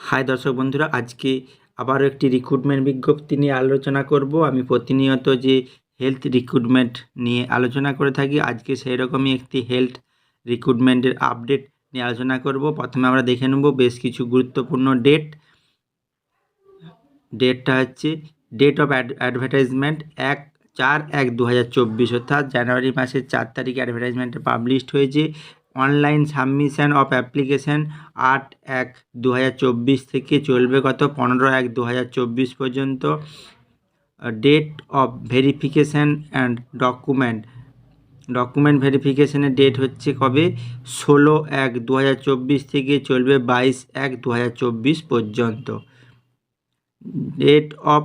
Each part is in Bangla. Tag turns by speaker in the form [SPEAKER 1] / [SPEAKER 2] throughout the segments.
[SPEAKER 1] হাই দর্শক বন্ধুরা, আজকে আবারও একটি রিক্রুটমেন্ট বিজ্ঞপ্তি নিয়ে আলোচনা করব। আমি প্রতিনিয়ত যে হেলথ রিক্রুটমেন্ট নিয়ে আলোচনা করে থাকি, আজকে সেই রকমই একটি হেলথ রিক্রুটমেন্টের আপডেট নিয়ে আলোচনা করব। প্রথমে আমরা দেখে নেব বেশ কিছু গুরুত্বপূর্ণ ডেট ডেটটা হচ্ছে ডেট অফ অ্যাডভার্টাইজমেন্ট এক চার এক দু অর্থাৎ জানুয়ারি মাসের চার তারিখে অ্যাডভার্টাইজমেন্টটা পাবলিশড হয়েছে। অনলাইন সাবমিশন অফ অ্যাপ্লিকেশন আট এক দু থেকে চলবে কত পনেরো এক দু পর্যন্ত। Date of verification and document document ভেরিফিকেশানের date হচ্ছে কবে? ষোলো এক দু থেকে চলবে বাইশ এক দু পর্যন্ত। Date of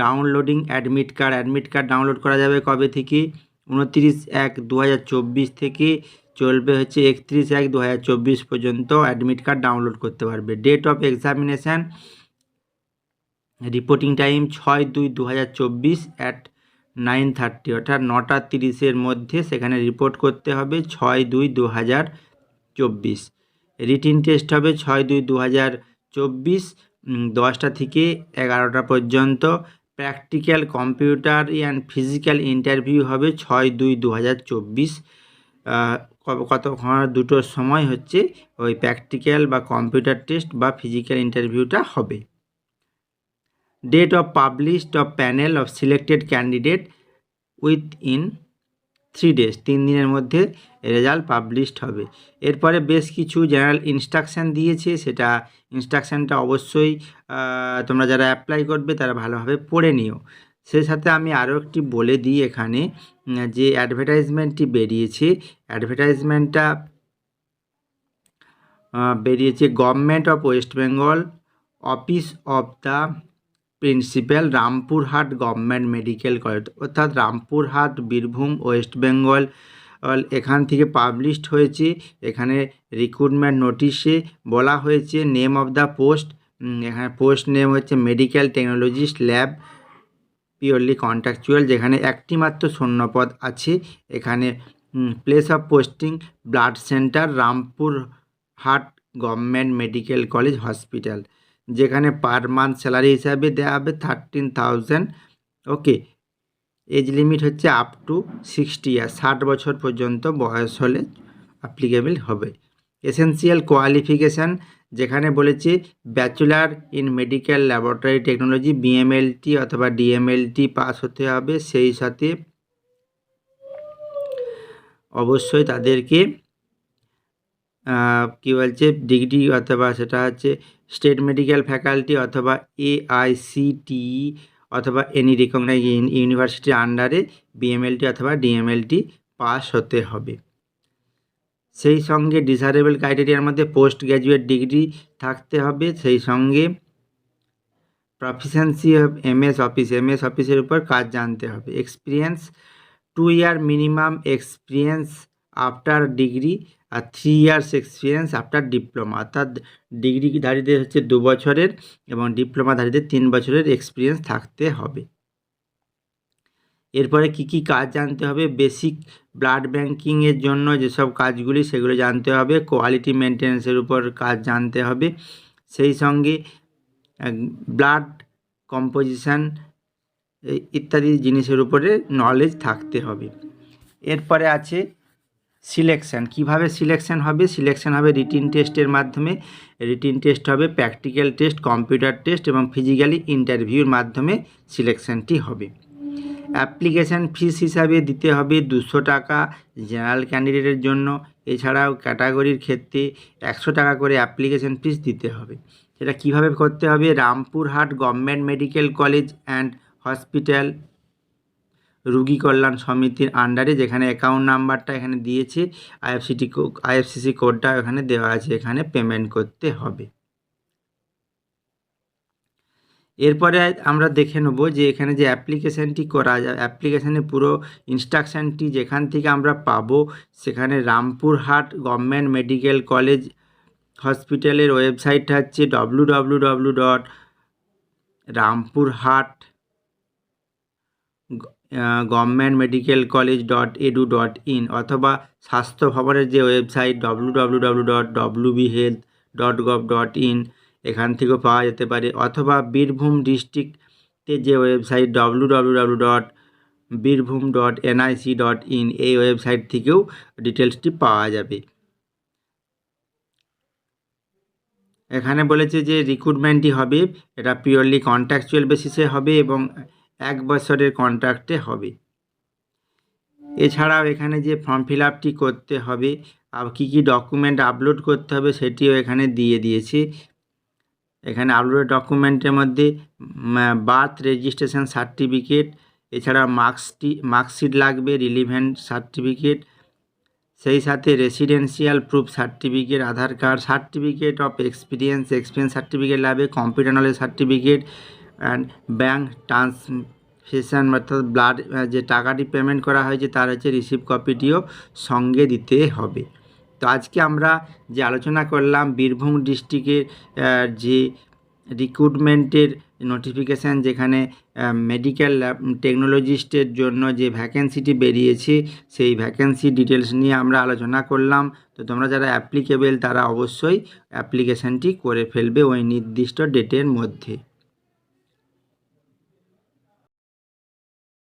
[SPEAKER 1] downloading admit card admit card download করা যাবে কবে থেকে? উনত্রিশ এক দু থেকে চলবে হচ্ছে একত্রিশ এক দু হাজার চব্বিশ পর্যন্ত অ্যাডমিট কার্ড ডাউনলোড করতে পারবে। Date of examination reporting time ছয় দুই দু হাজার চব্বিশ অ্যাট নাইন থার্টি অর্থাৎ নটা তিরিশের মধ্যে সেখানে রিপোর্ট করতে হবে ছয় দুই দু হাজার চব্বিশ। রিটিন টেস্ট হবে ছয় দুই দু হাজার চব্বিশ দশটা থেকে এগারোটা পর্যন্ত। Practical computer and physical interview হবে ছয় দুই দু কতক্ষণ দুটোর সময় হচ্ছে ওই প্র্যাকটিক্যাল বা কম্পিউটার টেস্ট বা ফিজিক্যাল ইন্টারভিউটা হবে। Date of published of panel of selected candidate within three days তিন দিনের মধ্যে রেজাল্ট পাবলিশড হবে। এরপরে বেশ কিছু জেনারেল ইনস্ট্রাকশান দিয়েছে, সেটা ইনস্ট্রাকশানটা অবশ্যই তোমরা যারা অ্যাপ্লাই করবে তারা ভালোভাবে পড়ে নিও। সেই সাথে আমি আরও একটি বলে দিই এখানে যে অ্যাডভার্টাইজমেন্টটি বেরিয়েছে, অ্যাডভার্টাইজমেন্টটা বেরিয়েছে government of West Bengal, office of the principal, Rampurhat government medical college, অর্থাৎ রামপুরহাট, বীরভূম, ওয়েস্ট বেঙ্গল এখান থেকে পাবলিশড হয়েছে, এখানে রিক্রুটমেন্ট নোটিশে বলা হয়েছে, নেম অফ দ্য পোস্ট এখানে পোস্ট নেম হচ্ছে medical technologist lab purely contractual যেখানে একটি মাত্র শূন্যপদ আছে। এখানে place of posting blood centre Rampurhat government medical college hospital যেখানে পার মান্থ স্যালারি হিসাবে দেওয়া হবে thirteen thousand okay age limit হচ্ছে আপ টু সিক্সটি ইয়ার ষাট বছর পর্যন্ত বয়স হলে অ্যাপ্লিকেবল হবে। এসেন্সিয়াল কোয়ালিফিকেশান যেখানে বলেছে bachelor in medical laboratory technology BMLT অথবা ডিএমএলটি পাস হতে হবে। সেই সাথে অবশ্যই তাদেরকে কী বলছে ডিগ্রি অথবা সেটা হচ্ছে স্টেট মেডিকেল ফ্যাকাল্টি অথবা এআইসিটিই অথবা এনি রিকগনাইজ ইউনিভার্সিটির আন্ডারে বিএমএলটি অথবা ডিএমএলটি পাস হতে হবে। সেই সঙ্গে ডিসারেবল ক্রাইটেরিয়ার মধ্যে পোস্ট গ্র্যাজুয়েট ডিগ্রি থাকতে হবে, সেই সঙ্গে proficiency of MS office MS অফিসের উপর কাজ জানতে হবে। Experience two year minimum experience after degree আর three years experience after diploma অর্থাৎ ডিগ্রিধারীদের হচ্ছে দু বছরের এবং ডিপ্লোমাধারীদের তিন বছরের এক্সপিরিয়েন্স থাকতে হবে। এরপরে কি কি কাজ জানতে হবে? বেসিক ব্লাড ব্যাঙ্কিংয়ের জন্য যেসব কাজগুলি, সেগুলো জানতে হবে। কোয়ালিটি মেনটেন্সের উপর কাজ জানতে হবে। সেই সঙ্গে ব্লাড কম্পোজিশান ইত্যাদি জিনিসের উপরে নলেজ থাকতে হবে। এরপরে আছে সিলেকশান কীভাবে সিলেকশান হবে? সিলেকশান হবে রিটিন টেস্টের মাধ্যমে। রিটিন টেস্ট হবে প্র্যাকটিক্যাল টেস্ট কম্পিউটার টেস্ট এবং ফিজিক্যালি ইন্টারভিউর মাধ্যমে সিলেকশানটি হবে। অ্যাপ্লিকেশান ফিস হিসাবে দিতে হবে দুশো টাকা জেনারেল ক্যান্ডিডেটের জন্য। এছাড়াও ক্যাটাগরির ক্ষেত্রে একশো টাকা করে অ্যাপ্লিকেশান ফিস দিতে হবে। সেটা কীভাবে করতে হবে? Rampurhat government medical college and hospital রুগী কল্যাণ সমিতির আন্ডারে, যেখানে অ্যাকাউন্ট নাম্বারটা এখানে দিয়েছে, আইএফসিটি আইএফসিসি কোডটা এখানে দেওয়া আছে, এখানে পেমেন্ট করতে হবে। এরপরে আমরা দেখে নেব যে এখানে যে অ্যাপ্লিকেশানটি করা যায় অ্যাপ্লিকেশানের পুরো ইনস্ট্রাকশানটি যেখান থেকে আমরা পাবো, সেখানে রামপুরহাট গভর্নমেন্ট মেডিকেল কলেজ হসপিটালের ওয়েবসাইটটা হচ্ছে W W W dot Rampurhat government medical college dot edu dot in অথবা স্বাস্থ্য ভবনের যে website W W W dot W B health dot gov dot in এখান থেকেও পাওয়া যেতে পারে। অথবা বীরভূম ডিস্ট্রিক্টে যে website W W W dot Birbhum dot NIC dot in এই ওয়েবসাইট থেকেও ডিটেলসটি পাওয়া যাবে। এখানে বলেছে যে রিক্রুটমেন্টটি হবে, এটা পিওরলি কন্ট্রাকচুয়াল বেসিসে হবে এবং এক বছরের কন্ট্রাক্টে হবে। এছাড়াও এখানে যে ফর্ম ফিল করতে হবে, আর কী কী ডকুমেন্ট আপলোড করতে হবে সেটিও এখানে দিয়ে দিয়েছে। এখানে আপলোড ডকুমেন্টের মধ্যে বার্থ রেজিস্ট্রেশন সার্টিফিকেট এছাড়া মার্কসটি মার্কশিট লাগবে রিলিভেন্ট সার্টিফিকেট সেই সাথে residential proof certificate Aadhaar card certificate of experience experience certificate লাগবে computer knowledge certificate and bank transfusion অর্থাৎ ব্লাড যে টাকাটি পেমেন্ট করা হয়েছে, তার হচ্ছে রিসিভ কপিটিও সঙ্গে দিতে হবে। তো আজকে আমরা যে আলোচনা করলাম বীরভূম ডিস্ট্রিক্টের যে রিক্রুটমেন্টের নোটিফিকেশান যেখানে মেডিকেল টেকনোলজিস্টের জন্য যে ভ্যাকেন্সিটি বেরিয়েছে, সেই ভ্যাকেন্সি ডিটেলস নিয়ে আমরা আলোচনা করলাম। তো তোমরা যারা অ্যাপ্লিকেবেল তারা অবশ্যই অ্যাপ্লিকেশানটি করে ফেলবে ওই নির্দিষ্ট ডেটের মধ্যে।